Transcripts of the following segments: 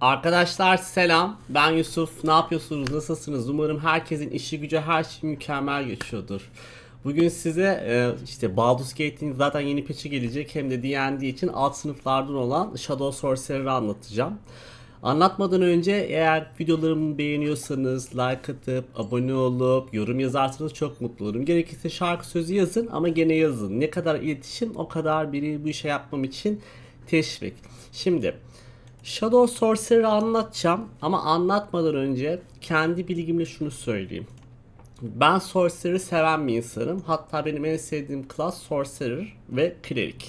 Arkadaşlar selam. Ben Yusuf. Ne yapıyorsunuz? Nasılsınız? Umarım herkesin işi gücü her şey mükemmel geçiyordur. Bugün size e, işte Baldur's Gate'in zaten yeni patch'i gelecek hem de D&D için alt sınıflardan olan Shadow Sorcerer'ı anlatacağım. Anlatmadan önce eğer videolarımı beğeniyorsanız like atıp abone olup yorum yazarsanız çok mutlu olurum. Gerekirse şarkı sözü yazın ama gene yazın. Ne kadar iletişim o kadar biri bu işe yapmam için teşvik. Şimdi Shadow Sorcerer'ı anlatacağım ama anlatmadan önce kendi bilgimle şunu söyleyeyim. Ben Sorcerer'ı seven bir insanım. Hatta benim en sevdiğim klas Sorcerer ve Cleric.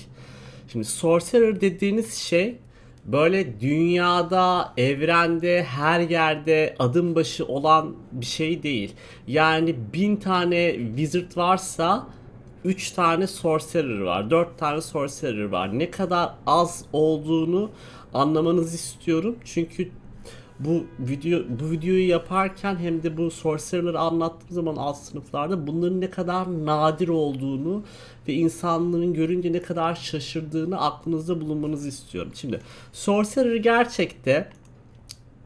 Şimdi Sorcerer dediğiniz şey böyle dünyada, evrende, her yerde adım başı olan bir şey değil. Yani bin tane wizard varsa 3 tane sorcerer var, 4 tane sorcerer var. Ne kadar az olduğunu anlamanızı istiyorum. Çünkü bu video bu videoyu yaparken hem de bu sorcerer'ları anlattığım zaman alt sınıflarda bunların ne kadar nadir olduğunu ve insanların görünce ne kadar şaşırdığını aklınızda bulunmanızı istiyorum. Şimdi sorcerer gerçekte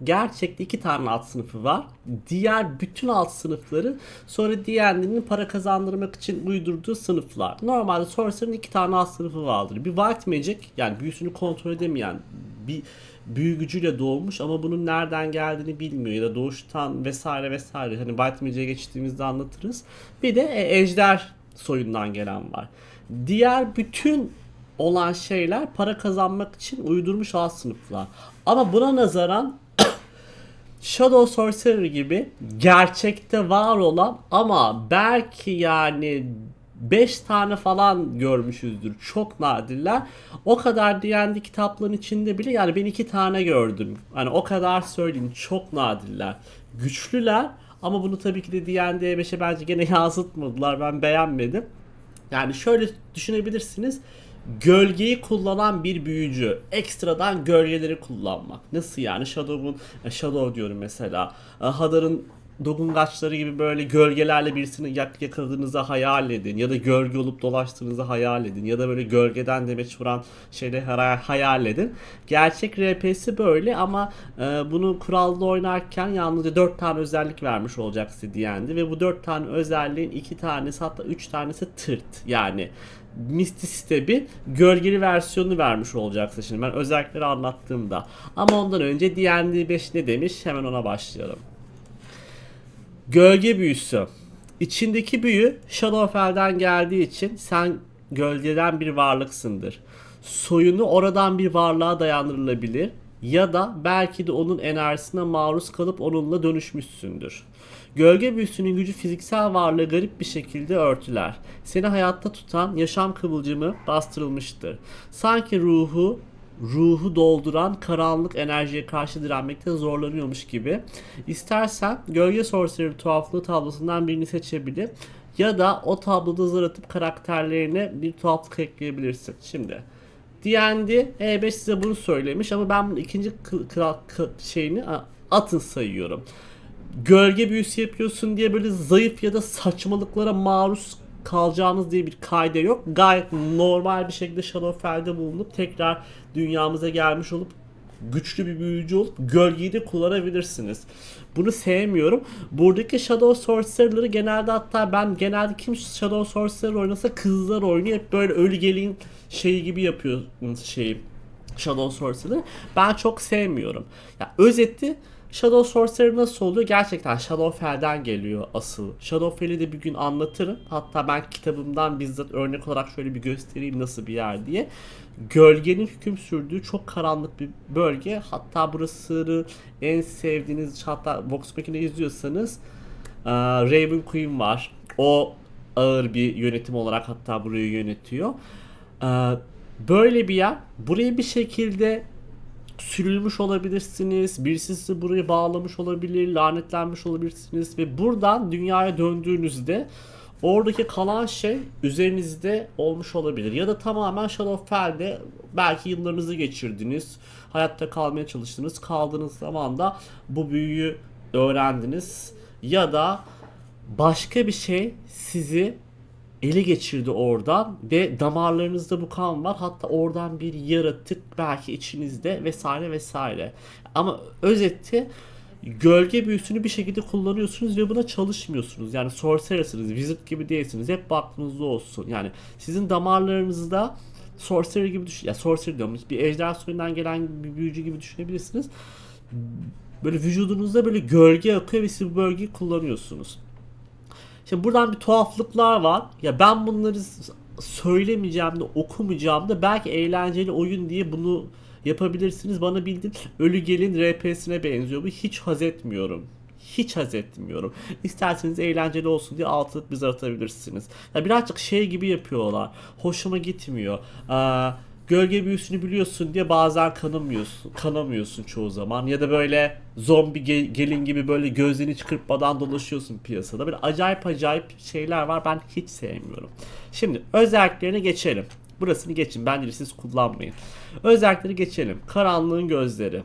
gerçekte iki tane alt sınıfı var. Diğer bütün alt sınıfları sonra D&D'nin para kazandırmak için uydurduğu sınıflar. Normalde Sorcerer'ın iki tane alt sınıfı vardır. Bir White Magic yani büyüsünü kontrol edemeyen bir büyü gücüyle doğmuş ama bunun nereden geldiğini bilmiyor ya da doğuştan vesaire vesaire. Hani White Magic'e geçtiğimizde anlatırız. Bir de e, Ejder soyundan gelen var. Diğer bütün olan şeyler para kazanmak için uydurmuş alt sınıflar. Ama buna nazaran Shadow Sorcerer gibi gerçekte var olan ama belki yani 5 tane falan görmüşüzdür. Çok nadirler. O kadar D&D kitapların içinde bile yani ben 2 tane gördüm. Hani o kadar söyleyeyim çok nadirler. Güçlüler ama bunu tabii ki de D&D 5'e bence gene yansıtmadılar. Ben beğenmedim. Yani şöyle düşünebilirsiniz. Gölgeyi kullanan bir büyücü. Ekstradan gölgeleri kullanmak. Nasıl yani? Shadow'un, e, Shadow diyorum mesela. E, Hadar'ın dokungaçları gibi böyle gölgelerle birisini yak yakaladığınızı hayal edin. Ya da gölge olup dolaştığınızı hayal edin. Ya da böyle gölgeden demeç vuran şeyleri hay- hayal edin. Gerçek RP'si böyle ama e, bunu kuralda oynarken yalnızca 4 tane özellik vermiş olacak D&D ve bu 4 tane özelliğin 2 tanesi hatta 3 tanesi tırt. Yani Misty Step'i gölgeli versiyonunu vermiş olacaksın şimdi ben özellikleri anlattığımda. Ama ondan önce D&D 5 ne demiş hemen ona başlayalım. Gölge büyüsü. İçindeki büyü Shadowfell'den geldiği için sen gölgeden bir varlıksındır. Soyunu oradan bir varlığa dayandırılabilir ya da belki de onun enerjisine maruz kalıp onunla dönüşmüşsündür. Gölge büyüsünün gücü fiziksel varlığı garip bir şekilde örtüler. Seni hayatta tutan yaşam kıvılcımı bastırılmıştır. Sanki ruhu ruhu dolduran karanlık enerjiye karşı direnmekte zorlanıyormuş gibi. İstersen gölge sorcerer tuhaflığı tablosundan birini seçebilir ya da o tabloda zar atıp karakterlerine bir tuhaflık ekleyebilirsin. Şimdi D&D E5 size bunu söylemiş ama ben bunun ikinci kral şeyini atın sayıyorum. Gölge büyüsü yapıyorsun diye böyle zayıf ya da saçmalıklara maruz kalacağınız diye bir kayda yok. Gayet normal bir şekilde Shadowfell'de bulunup tekrar dünyamıza gelmiş olup güçlü bir büyücü olup gölgeyi de kullanabilirsiniz. Bunu sevmiyorum. Buradaki Shadow Sorcerer'ları genelde hatta ben genelde kim Shadow Sorcerer oynasa kızlar oynuyor. Hep böyle ölü gelin şeyi gibi yapıyor şeyi. Shadow Sorcerer. Ben çok sevmiyorum. Ya özeti Shadow Sorcerer nasıl oluyor? Gerçekten Shadowfell'den geliyor asıl. Shadowfell'i de bir gün anlatırım. Hatta ben kitabımdan bizzat örnek olarak şöyle bir göstereyim nasıl bir yer diye. Gölgenin hüküm sürdüğü çok karanlık bir bölge. Hatta burası en sevdiğiniz hatta Vox Machina izliyorsanız Raven Queen var. O ağır bir yönetim olarak hatta burayı yönetiyor. Böyle bir yer. Burayı bir şekilde sürülmüş olabilirsiniz. Birisi sizi buraya bağlamış olabilir, lanetlenmiş olabilirsiniz ve buradan dünyaya döndüğünüzde oradaki kalan şey üzerinizde olmuş olabilir. Ya da tamamen Shadowfell'de belki yıllarınızı geçirdiniz, hayatta kalmaya çalıştınız. Kaldığınız zaman da bu büyüyü öğrendiniz. Ya da başka bir şey sizi ele geçirdi oradan ve damarlarınızda bu kan var. Hatta oradan bir yaratık belki içinizde vesaire vesaire. Ama özeti gölge büyüsünü bir şekilde kullanıyorsunuz ve buna çalışmıyorsunuz. Yani sorcerer'sınız, wizard gibi değilsiniz. Hep aklınızda olsun. Yani sizin damarlarınızda sorcerer gibi düşün, ya sorcerer diyorum. Bir ejder soyundan gelen bir büyücü gibi düşünebilirsiniz. Böyle vücudunuzda böyle gölge akıyor ve siz bu bölgeyi kullanıyorsunuz. Şimdi buradan bir tuhaflıklar var. Ya ben bunları söylemeyeceğim de okumayacağım da belki eğlenceli oyun diye bunu yapabilirsiniz. Bana bildiğin Ölü Gelin RP'sine benziyor. Bu hiç haz etmiyorum. Hiç haz etmiyorum. İsterseniz eğlenceli olsun diye altı bize atabilirsiniz. Ya birazcık şey gibi yapıyorlar. Hoşuma gitmiyor. Aa, gölge büyüsünü biliyorsun diye bazen kanamıyorsun. Kanamıyorsun çoğu zaman. Ya da böyle zombi ge- gelin gibi böyle gözlerini hiç kırpmadan dolaşıyorsun piyasada. Böyle acayip acayip şeyler var. Ben hiç sevmiyorum. Şimdi özelliklerine geçelim. Burasını geçin. Bence siz kullanmayın. Özellikleri geçelim. Karanlığın gözleri.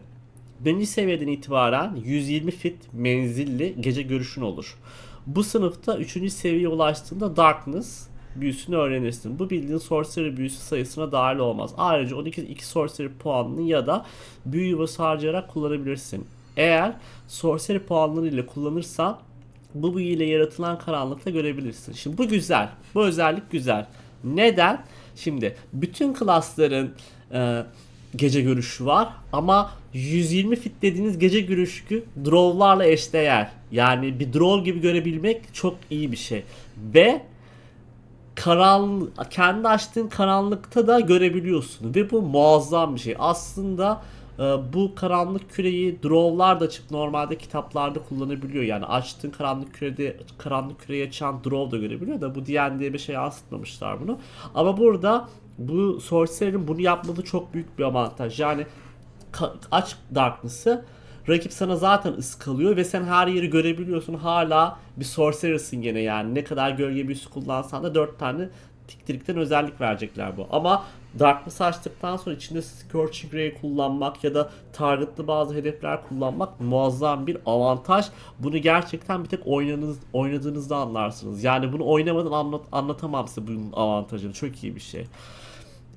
Birinci seviyeden itibaren 120 fit menzilli gece görüşün olur. Bu sınıfta 3. seviyeye ulaştığında Darkness büyüsünü öğrenirsin. Bu bildiğin sorcery büyüsü sayısına dahil olmaz. Ayrıca 12 2 sorcery puanını ya da büyü yuvası harcayarak kullanabilirsin. Eğer sorcery puanları ile kullanırsan bu büyü ile yaratılan karanlıkta görebilirsin. Şimdi bu güzel. Bu özellik güzel. Neden? Şimdi bütün klasların e, gece görüşü var ama 120 fit dediğiniz gece görüşü draw'larla eşdeğer. Yani bir draw gibi görebilmek çok iyi bir şey. Ve karan kendi açtığın karanlıkta da görebiliyorsun ve bu muazzam bir şey. Aslında e, bu karanlık küreyi draw'lar da açıp normalde kitaplarda kullanabiliyor. Yani açtığın karanlık kürede karanlık küreyi açan draw da görebiliyor da bu D&D'ye bir şey yansıtmamışlar bunu. Ama burada bu Sorcerer'ın bunu yapması çok büyük bir avantaj. Yani aç Darkness'ı rakip sana zaten ıskalıyor ve sen her yeri görebiliyorsun. Hala bir sorcerer'sın gene yani. Ne kadar gölge büyüsü kullansan da 4 tane tiktirikten özellik verecekler bu. Ama Darkness açtıktan sonra içinde Scorching Ray kullanmak ya da targetlı bazı hedefler kullanmak muazzam bir avantaj. Bunu gerçekten bir tek oynadığınız, oynadığınızda anlarsınız. Yani bunu oynamadan anlat, anlatamam size bunun avantajını. Çok iyi bir şey.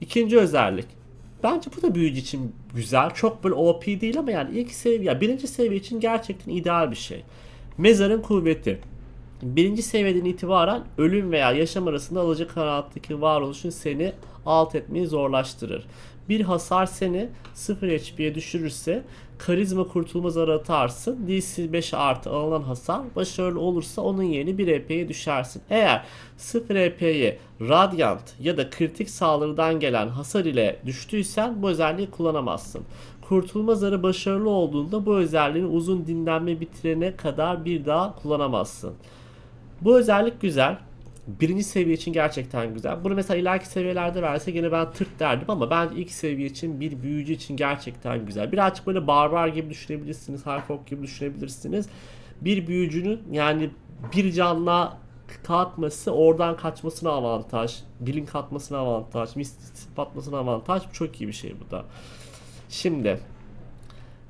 İkinci özellik. Bence bu da büyücü için güzel. Çok böyle OP değil ama yani ilk seviye, birinci seviye için gerçekten ideal bir şey. Mezarın kuvveti. Birinci seviyeden itibaren ölüm veya yaşam arasında alacakaranlıktaki varoluşun seni alt etmeyi zorlaştırır. Bir hasar seni 0 HP'ye düşürürse karizma kurtulma zarı atarsın. DC 5 artı alınan hasar başarılı olursa onun yerine 1 HP'ye düşersin. Eğer 0 HP'ye Radiant ya da kritik saldırıdan gelen hasar ile düştüysen bu özelliği kullanamazsın. Kurtulma zarı başarılı olduğunda bu özelliğini uzun dinlenme bitirene kadar bir daha kullanamazsın. Bu özellik güzel. Birinci seviye için gerçekten güzel. Bunu mesela ileriki seviyelerde verse gene ben tırt derdim ama bence ilk seviye için bir büyücü için gerçekten güzel. Birazcık böyle barbar gibi düşünebilirsiniz, Halfok gibi düşünebilirsiniz. Bir büyücünün yani bir canla kalkması oradan kaçmasına avantaj, bilin katmasına avantaj, mistik atmasına avantaj. Çok iyi bir şey bu da. Şimdi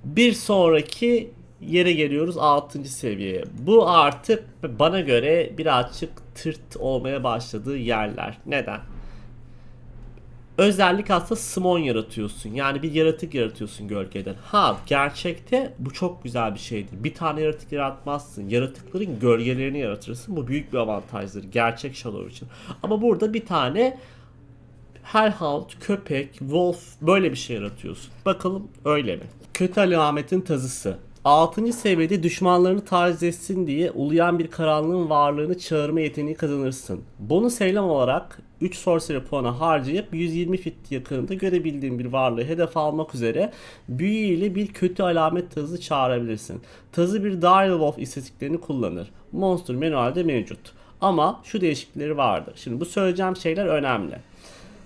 bir sonraki yere geliyoruz 6. seviyeye. Bu artık bana göre birazcık tırt olmaya başladığı yerler. Neden? Özellik aslında smon yaratıyorsun. Yani bir yaratık yaratıyorsun gölgeden. Ha gerçekte bu çok güzel bir şeydir. Bir tane yaratık yaratmazsın. Yaratıkların gölgelerini yaratırsın. Bu büyük bir avantajdır. Gerçek Shadow için. Ama burada bir tane Hellhound, köpek, wolf böyle bir şey yaratıyorsun. Bakalım öyle mi? Kötü alametin tazısı. 6. seviyede düşmanlarını taciz etsin diye uluyan bir karanlığın varlığını çağırma yeteneği kazanırsın. Bonus eylem olarak 3 sorcery puanı harcayıp 120 fit yakınında görebildiğin bir varlığı hedef almak üzere büyü ile bir kötü alamet tazı çağırabilirsin. Tazı bir Dire Wolf istatistiklerini kullanır. Monster manuelde mevcut. Ama şu değişiklikleri vardır. Şimdi bu söyleyeceğim şeyler önemli.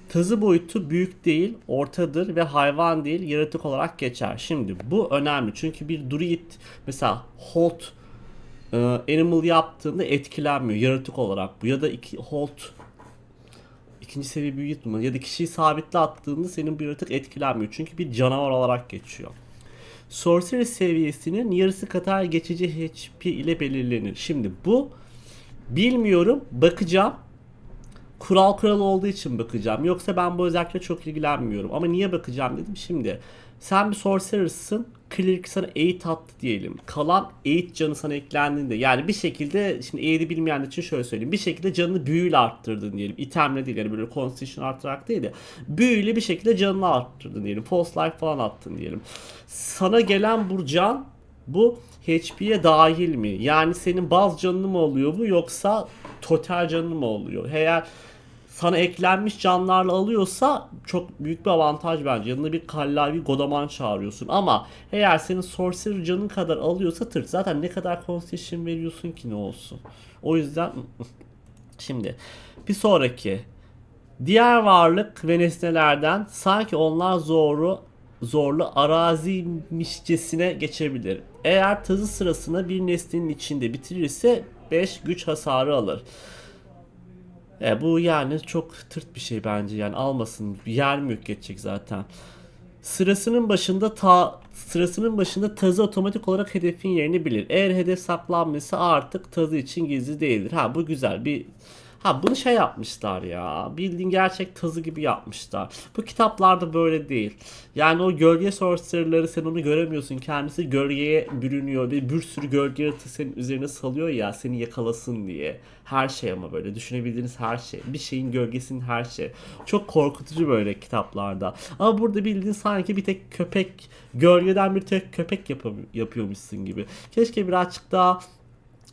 Tazı boyutu büyük değil, ortadır ve hayvan değil, yaratık olarak geçer. Şimdi bu önemli çünkü bir druid mesela hold e, animal yaptığında etkilenmiyor yaratık olarak bu ya da iki hold ikinci seviye büyü yutma ya da kişiyi sabitle attığında senin bir yaratık etkilenmiyor çünkü bir canavar olarak geçiyor. Sorcery seviyesinin yarısı kadar geçici HP ile belirlenir. Şimdi bu bilmiyorum bakacağım kural kural olduğu için bakacağım. Yoksa ben bu özellikle çok ilgilenmiyorum. Ama niye bakacağım dedim şimdi. Sen bir sorcerer'sın. Cleric sana 8 attı diyelim. Kalan 8 canı sana eklendiğinde yani bir şekilde şimdi 8'i bilmeyenler için şöyle söyleyeyim. Bir şekilde canını büyüyle arttırdın diyelim. İtemle değil yani böyle constitution arttırarak değil de büyüyle bir şekilde canını arttırdın diyelim. False life falan attın diyelim. Sana gelen bu can bu HP'ye dahil mi? Yani senin baz canını mı oluyor bu yoksa total canını mı oluyor? Eğer sana eklenmiş canlarla alıyorsa çok büyük bir avantaj bence. Yanına bir kallavi godaman çağırıyorsun. Ama eğer senin sorcerer canın kadar alıyorsa tırt. Zaten ne kadar constitution veriyorsun ki ne olsun. O yüzden şimdi bir sonraki diğer varlık ve nesnelerden sanki onlar zorlu zorlu araziymişçesine geçebilir. Eğer tazı sırasına bir nesnenin içinde bitirirse 5 güç hasarı alır. E, bu yani çok tırt bir şey bence yani almasın yer mülk geçecek zaten. Sırasının başında ta sırasının başında tazı otomatik olarak hedefin yerini bilir. Eğer hedef saklanmışsa artık tazı için gizli değildir. Ha bu güzel bir Ha bunu şey yapmışlar ya. Bildiğin gerçek tazı gibi yapmışlar. Bu kitaplarda böyle değil. Yani o gölge sorcerer'ları sen onu göremiyorsun. Kendisi gölgeye bürünüyor ve bir sürü gölge yaratığı senin üzerine salıyor ya seni yakalasın diye. Her şey ama böyle düşünebildiğiniz her şey. Bir şeyin gölgesinin her şey. Çok korkutucu böyle kitaplarda. Ama burada bildiğin sanki bir tek köpek gölgeden bir tek köpek yapıyormuşsun gibi. Keşke birazcık daha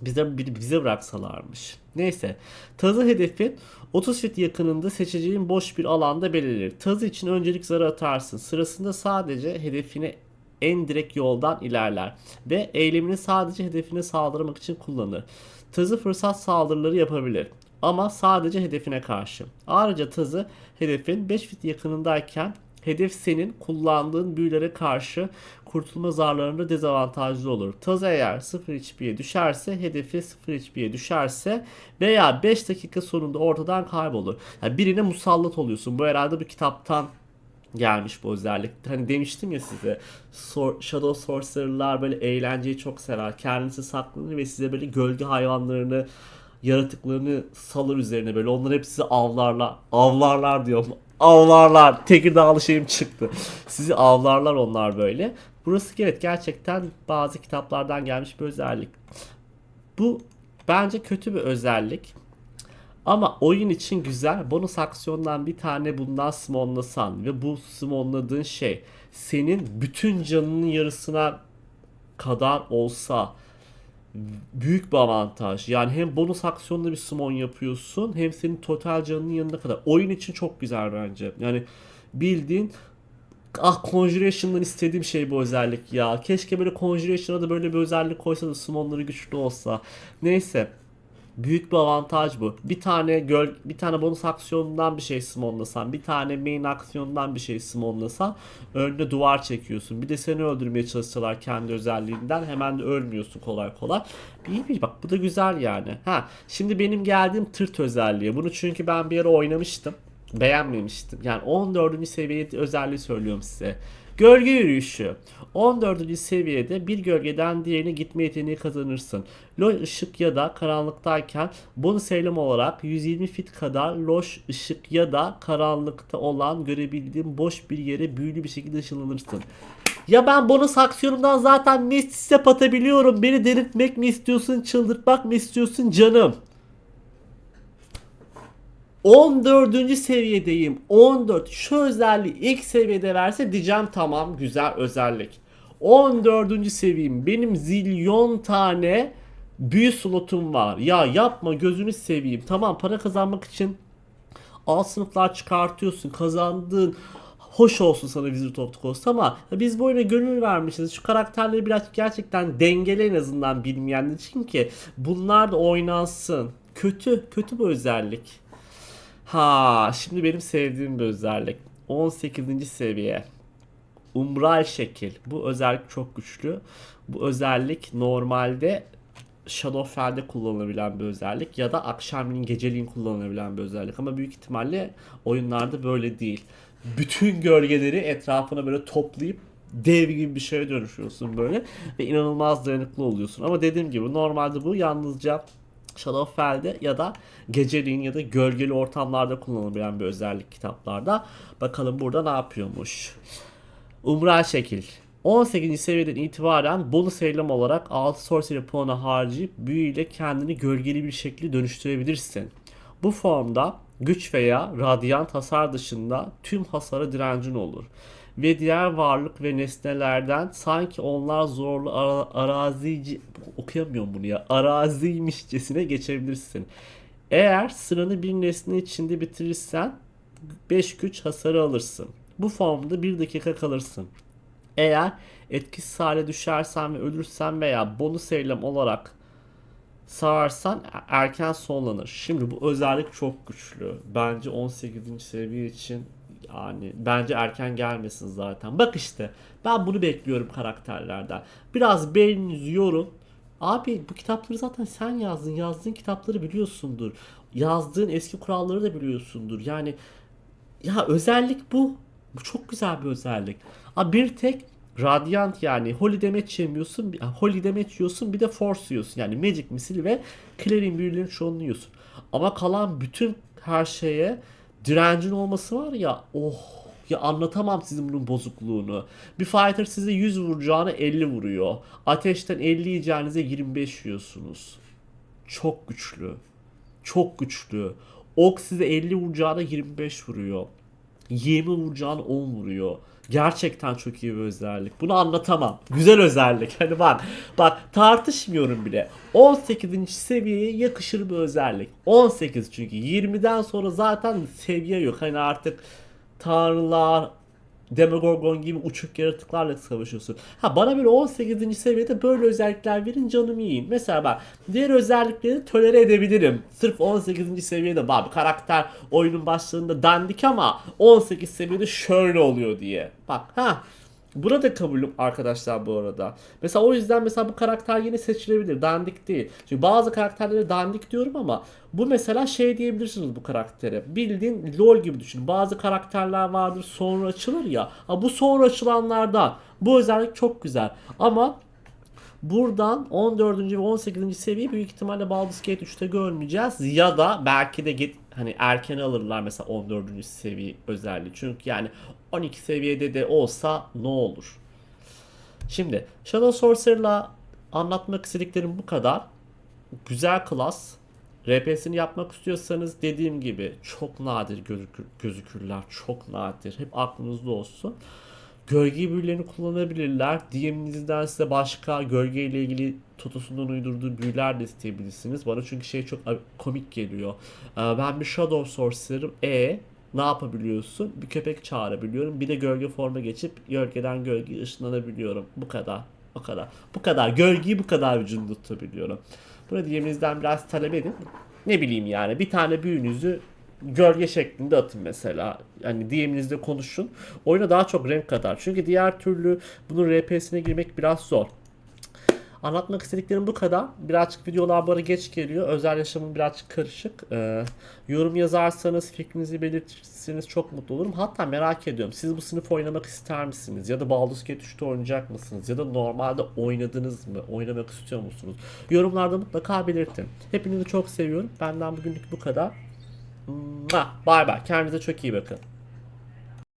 bize bize bıraksalarmış. Neyse. Tazı hedefin 30 fit yakınında seçeceğin boş bir alanda belirlenir. Tazı için öncelik zarı atarsın. Sırasında sadece hedefine en direkt yoldan ilerler ve eylemini sadece hedefine saldırmak için kullanır. Tazı fırsat saldırıları yapabilir ama sadece hedefine karşı. Ayrıca tazı hedefin 5 fit yakınındayken hedef senin kullandığın büyülere karşı kurtulma zarlarında dezavantajlı olur. Taz eğer 0 HP'ye düşerse, hedefi 0 HP'ye düşerse veya 5 dakika sonunda ortadan kaybolur. Yani birine musallat oluyorsun. Bu herhalde bu kitaptan gelmiş bu özellik. Hani demiştim ya size Sor- Shadow Sorcerer'lar böyle eğlenceyi çok sever. Kendisi saklanır ve size böyle gölge hayvanlarını yaratıklarını salır üzerine böyle. Onlar hep sizi avlarlar. Avlarlar. Avlarlar. Tekirdağlı şeyim çıktı. Sizi avlarlar onlar böyle. Burası evet gerçekten bazı kitaplardan gelmiş bir özellik. Bu bence kötü bir özellik. Ama oyun için güzel. Bonus aksiyondan bir tane bundan smonlasan ve bu smonladığın şey senin bütün canının yarısına kadar olsa büyük bir avantaj. Yani hem bonus aksiyonla bir summon yapıyorsun hem senin total canının yanına kadar. Oyun için çok güzel bence. Yani bildiğin Ah Conjuration'dan istediğim şey bu özellik ya. Keşke böyle Conjuration'a da böyle bir özellik koysa da summonları güçlü olsa. Neyse. Büyük bir avantaj bu. Bir tane göl, bir tane bonus aksiyonundan bir şey summonlasan, bir tane main aksiyonundan bir şey summonlasan önüne duvar çekiyorsun. Bir de seni öldürmeye çalışsalar kendi özelliğinden hemen de ölmüyorsun kolay kolay. İyi bir bak bu da güzel yani. Ha şimdi benim geldiğim tırt özelliği. Bunu çünkü ben bir ara oynamıştım. Beğenmemiştim. Yani 14. seviye özelliği söylüyorum size. Gölge yürüyüşü. 14. seviyede bir gölgeden diğerine gitme yeteneği kazanırsın. Loş ışık ya da karanlıktayken bonus eylem olarak 120 fit kadar loş ışık ya da karanlıkta olan görebildiğin boş bir yere büyülü bir şekilde ışınlanırsın. Ya ben bonus aksiyonumdan zaten mist step atabiliyorum. Beni delirtmek mi istiyorsun, çıldırtmak mı istiyorsun canım? 14. seviyedeyim. 14. Şu özelliği ilk seviyede verse diyeceğim tamam güzel özellik. 14. seviyem. Benim zilyon tane büyü slotum var. Ya yapma gözünü seveyim. Tamam para kazanmak için alt sınıflar çıkartıyorsun. Kazandığın hoş olsun sana Wizard of the Coast ama biz bu oyuna gönül vermişiz. Şu karakterleri biraz gerçekten dengeli en azından bilmeyenler için ki bunlar da oynansın. Kötü, kötü bu özellik. Ha, şimdi benim sevdiğim bir özellik. 18. seviye. Umbral şekil. Bu özellik çok güçlü. Bu özellik normalde Shadowfell'de kullanılabilen bir özellik ya da akşamleyin geceliğin kullanılabilen bir özellik ama büyük ihtimalle oyunlarda böyle değil. Bütün gölgeleri etrafına böyle toplayıp dev gibi bir şeye dönüşüyorsun böyle ve inanılmaz dayanıklı oluyorsun. Ama dediğim gibi normalde bu yalnızca Shadowfell'de ya da geceliğin ya da gölgeli ortamlarda kullanılabilen bir özellik kitaplarda. Bakalım burada ne yapıyormuş. Umral şekil. 18. seviyeden itibaren bonus eylem olarak 6 sorcery puanı harcayıp büyü ile kendini gölgeli bir şekilde dönüştürebilirsin. Bu formda güç veya radyant hasar dışında tüm hasara direncin olur. Ve diğer varlık ve nesnelerden sanki onlar zorlu ara, arazici okuyamıyorum bunu ya araziymişçesine geçebilirsin. Eğer sıranı bir nesne içinde bitirirsen 5 güç hasarı alırsın. Bu formda 1 dakika kalırsın. Eğer etkisiz hale düşersen ve ölürsen veya bonus eylem olarak sağarsan erken sonlanır. Şimdi bu özellik çok güçlü. Bence 18. seviye için yani bence erken gelmesin zaten. Bak işte ben bunu bekliyorum karakterlerden. Biraz beyninizi yorun. Abi bu kitapları zaten sen yazdın. Yazdığın kitapları biliyorsundur. Yazdığın eski kuralları da biliyorsundur. Yani ya özellik bu. Bu çok güzel bir özellik. Abi bir tek Radiant yani Holy Damage yemiyorsun, Holy Damage yiyorsun bir de Force yiyorsun. Yani Magic Missile ve Clearing büyülerin çoğunu yiyorsun. Ama kalan bütün her şeye direncin olması var ya oh ya anlatamam sizin bunun bozukluğunu. Bir fighter size 100 vuracağına 50 vuruyor. Ateşten 50 yiyeceğinize 25 yiyorsunuz. Çok güçlü. Çok güçlü. Ok size 50 vuracağına 25 vuruyor. 20 vuracağına 10 vuruyor. Gerçekten çok iyi bir özellik. Bunu anlatamam. Güzel özellik. Hani bak. Bak tartışmıyorum bile. 18. seviyeye yakışır bir özellik. 18 çünkü. 20'den sonra zaten seviye yok. Hani artık tanrılar, Demogorgon gibi uçuk yaratıklarla savaşıyorsun. Ha bana böyle 18. seviyede böyle özellikler verin canımı yiyin. Mesela ben diğer özellikleri tolere edebilirim. Sırf 18. seviyede bak karakter oyunun başlarında dandik ama 18 seviyede şöyle oluyor diye. Bak ha Burada kabulüm arkadaşlar bu arada. Mesela o yüzden mesela bu karakter yeni seçilebilir. Dandik değil. Çünkü bazı karakterlere dandik diyorum ama bu mesela şey diyebilirsiniz bu karaktere. Bildiğin LoL gibi düşünün. Bazı karakterler vardır sonra açılır ya. Ha, bu sonra açılanlardan. Bu özellik çok güzel. Ama Buradan 14. ve 18. seviyeyi büyük ihtimalle Baldur's Gate 3'te görmeyeceğiz. Ya da belki de git hani erken alırlar mesela 14. seviye özelliği. Çünkü yani 12 seviyede de olsa ne olur? Şimdi Shadow Sorcerer'la anlatmak istediklerim bu kadar. Güzel klas. RP'sini yapmak istiyorsanız dediğim gibi çok nadir gözükür, gözükürler. Çok nadir. Hep aklınızda olsun. Gölge büyülerini kullanabilirler. DM'inizden size başka gölge ile ilgili Totosundan uydurduğu büyüler de isteyebilirsiniz. Bana çünkü şey çok komik geliyor. Ee, Ben bir Shadow Sorcerer'ım. E ne yapabiliyorsun? Bir köpek çağırabiliyorum. Bir de gölge forma geçip gölgeden gölgeye ışınlanabiliyorum. Bu kadar. O kadar. Bu kadar. Gölgeyi bu kadar vücudumda tutabiliyorum. Bunu DM'inizden biraz talep edin. Ne bileyim yani bir tane büyünüzü gölge şeklinde atın mesela. Yani DM'inizde konuşun. Oyuna daha çok renk katar. Çünkü diğer türlü bunun RP'sine girmek biraz zor. Anlatmak istediklerim bu kadar. Birazcık videolar bana geç geliyor. Özel yaşamım birazcık karışık. Ee, yorum yazarsanız, fikrinizi belirtirseniz çok mutlu olurum. Hatta merak ediyorum. Siz bu sınıf oynamak ister misiniz? Ya da Baldur's Gate 3'te oynayacak mısınız? Ya da normalde oynadınız mı? Oynamak istiyor musunuz? Yorumlarda mutlaka belirtin. Hepinizi çok seviyorum. Benden bugünlük bu kadar. Bay bay. Kendinize çok iyi bakın.